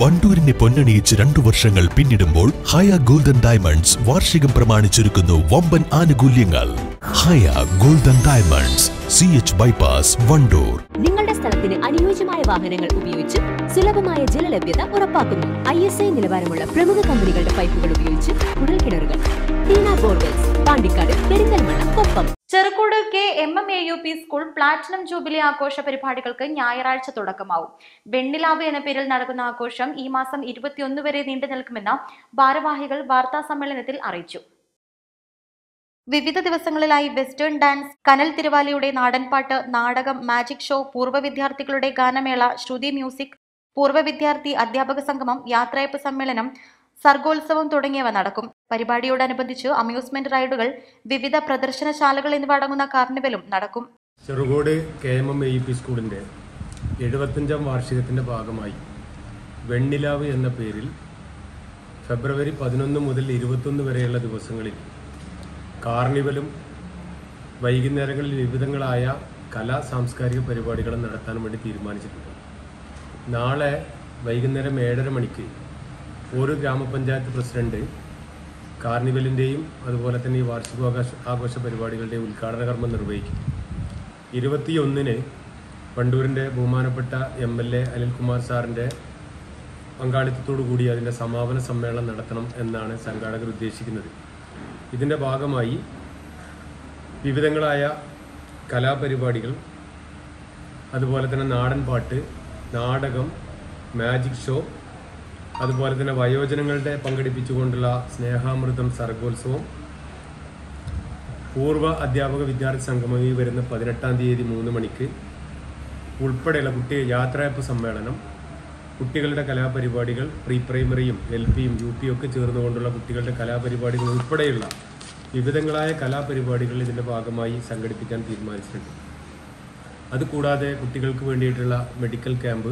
വണ്ടൂരിനെ പൊന്നണിയിച്ച് രണ്ടു വർഷങ്ങൾ പിന്നിടുമ്പോൾ ഹയ ഗോൾഡൻ ഡയമണ്ട്സ് വാർഷികം പ്രമാണിച്ചൊരുക്കുന്നു വമ്പൻ ആനുകൂല്യങ്ങൾ. Haya golden diamonds C H bypass Wandoor. നിങ്ങളുടെ സ്ഥലത്തിന് അനുയോജ്യമായ വാഹനങ്ങൾ ഉപയോഗിച്ച് സുലഭമായ ജലലഭ്യത ഉറപ്പാക്കുന്നു. ഐ എസ് ഐ നിലവാരമുള്ള പ്രമുഖ കമ്പനികളുടെ പൈപ്പുകൾ ഉപയോഗിച്ച് കുഴൽക്കിണറുകൾ കിണറുകൾ Pandikkad Perinthalmanna Koppam. K M M A U P school platinum jubilee ആഘോഷ പരിപാടികൾക്ക് ഞായറാഴ്ച തുടക്കമാവും. വെണ്ണിലാവ് എന്ന പേരിൽ നടക്കുന്ന ആഘോഷം ഈ മാസം ഇരുപത്തിയൊന്ന് വരെ നീണ്ടു നിൽക്കുമെന്ന് ഭാരവാഹികൾ വാർത്താ സമ്മേളനത്തിൽ അറിയിച്ചു. വിവിധ ദിവസങ്ങളിലായി വെസ്റ്റേൺ ഡാൻസ് കനൽ തിരുവാലിയുടെ നാടൻപാട്ട് നാടകം മാജിക് ഷോ പൂർവ വിദ്യാർത്ഥികളുടെ ഗാനമേള ശ്രുതി മ്യൂസിക് പൂർവ വിദ്യാർത്ഥി അധ്യാപക സംഗമം യാത്രയപ്പ് സമ്മേളനം സർഗോത്സവം തുടങ്ങിയവ നടക്കും. പരിപാടിയോടനുബന്ധിച്ച് അമ്യൂസ്മെന്റ് റൈഡുകൾ വിവിധ പ്രദർശനശാലകൾ എന്നിവ അടങ്ങുന്ന കാർണിവലും നടക്കും. Cherukode K M M A P സ്കൂളിന്റെ എഴുപത്തഞ്ചാം വാർഷികത്തിന്റെ ഭാഗമായി വെണ്ണിലാവ് എന്ന പേരിൽ ഫെബ്രുവരി പതിനൊന്ന് മുതൽ ഇരുപത്തൊന്ന് വരെയുള്ള ദിവസങ്ങളിൽ കാർണിവലും വൈകുന്നേരങ്ങളിൽ വിവിധങ്ങളായ കലാ സാംസ്കാരിക പരിപാടികളും നടത്താൻ വേണ്ടി തീരുമാനിച്ചിട്ടുണ്ട്. നാളെ വൈകുന്നേരം ഏഴര മണിക്ക് ഓരോ ഗ്രാമപഞ്ചായത്ത് പ്രസിഡന്റ് കാർണിവലിന്റെയും അതുപോലെ തന്നെ ഈ വാർഷികാഘോഷ ആഘോഷ പരിപാടികളുടെയും ഉദ്ഘാടന കർമ്മം നിർവഹിക്കും. ഇരുപത്തിയൊന്നിന് വണ്ടൂരിന്റെ ബഹുമാനപ്പെട്ട എം എൽ എ അനിൽകുമാർ സാറിന്റെ പങ്കാളിത്തത്തോടു കൂടി അതിന്റെ സമാപന സമ്മേളനം നടത്തണം എന്നാണ് സംഘാടകർ ഉദ്ദേശിക്കുന്നത്. ഇതിന്റെ ഭാഗമായി വിവിധങ്ങളായ കലാപരിപാടികൾ അതുപോലെ തന്നെ നാടൻ പാട്ട് നാടകം മാജിക് ഷോ അതുപോലെ തന്നെ വയോജനങ്ങളുടെ പങ്കെടുപ്പിച്ചുകൊണ്ടുള്ള സ്നേഹാമൃതം സർഗോത്സവം. പൂർവ അധ്യാപക വിദ്യാർത്ഥി സംഗമം ഈ വരുന്ന പതിനെട്ടാം തീയതി മൂന്ന് മണിക്ക്. ഉൾപ്പെടെയുള്ള കുട്ടി യാത്രയപ്പ് സമ്മേളനം കുട്ടികളുടെ കലാപരിപാടികൾ പ്രീ പ്രൈമറിയും എൽ പിയും യു പിയും ഒക്കെ ചേർന്നുകൊണ്ടുള്ള കുട്ടികളുടെ കലാപരിപാടികൾ ഉൾപ്പെടെയുള്ള വിവിധങ്ങളായ കലാപരിപാടികൾ ഇതിന്റെ ഭാഗമായി സംഘടിപ്പിക്കാൻ തീരുമാനിച്ചിട്ടുണ്ട്. അതുകൂടാതെ കുട്ടികൾക്ക് വേണ്ടിയിട്ടുള്ള മെഡിക്കൽ ക്യാമ്പ്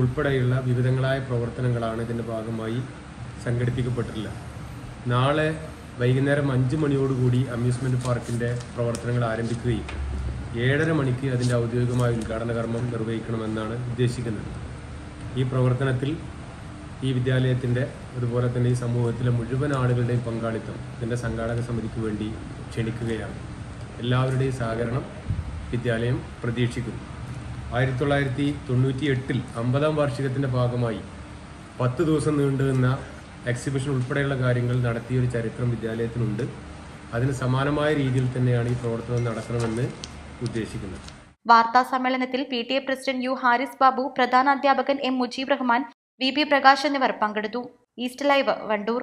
ഉൾപ്പെടെയുള്ള വിവിധങ്ങളായ പ്രവർത്തനങ്ങളാണ് ഇതിന്റെ ഭാഗമായി സംഘടിപ്പിക്കപ്പെട്ടിട്ടുള്ളത്. നാളെ വൈകുന്നേരം അഞ്ച് മണിയോടുകൂടി അമ്യൂസ്മെന്റ് പാർക്കിന്റെ പ്രവർത്തനങ്ങൾ ആരംഭിക്കുകയും ഏഴര മണിക്ക് അതിന്റെ ഔദ്യോഗികമായ ഉദ്ഘാടന കർമ്മം നിർവഹിക്കണമെന്നാണ് ഉദ്ദേശിക്കുന്നത്. ഈ പ്രവർത്തനത്തിൽ ഈ വിദ്യാലയത്തിന്റെ അതുപോലെ തന്നെ ഈ സമൂഹത്തിലെ മുഴുവൻ ആളുകളുടെയും പങ്കാളിത്തം ഇതിന്റെ സംഘാടക സമിതിക്ക് വേണ്ടി ക്ഷണിക്കുകയാണ്. എല്ലാവരുടെയും സഹകരണം വിദ്യാലയം പ്രതീക്ഷിക്കുന്നു. ആയിരത്തി തൊള്ളായിരത്തി തൊണ്ണൂറ്റി എട്ടിൽ അമ്പതാം വാർഷികത്തിന്റെ ഭാഗമായി പത്ത് ദിവസം നീണ്ടുനിന്ന എക്സിബിഷൻ ഉൾപ്പെടെയുള്ള കാര്യങ്ങൾ നടത്തിയ ഒരു ചരിത്രം വിദ്യാലയത്തിനുണ്ട്. അതിന് സമാനമായ രീതിയിൽ തന്നെയാണ് ഈ പ്രവർത്തനം നടക്കണമെന്ന് ഉദ്ദേശിക്കുന്നത്. വാർത്താ സമ്മേളനത്തിൽ P T A president U Haris Babu പ്രധാന അധ്യാപകൻ M Mujeeb Rahman V P Prakash എന്നിവർ പങ്കെടുത്തു. East live Wandoor.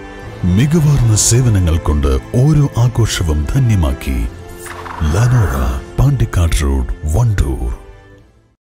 മികവാർന്ന സേവനങ്ങൾ കൊണ്ട് ഓരോ ആഘോഷവും ധന്യമാക്കി ലനോറ പാണ്ടിക്കാട് റോഡ് വണ്ടൂർ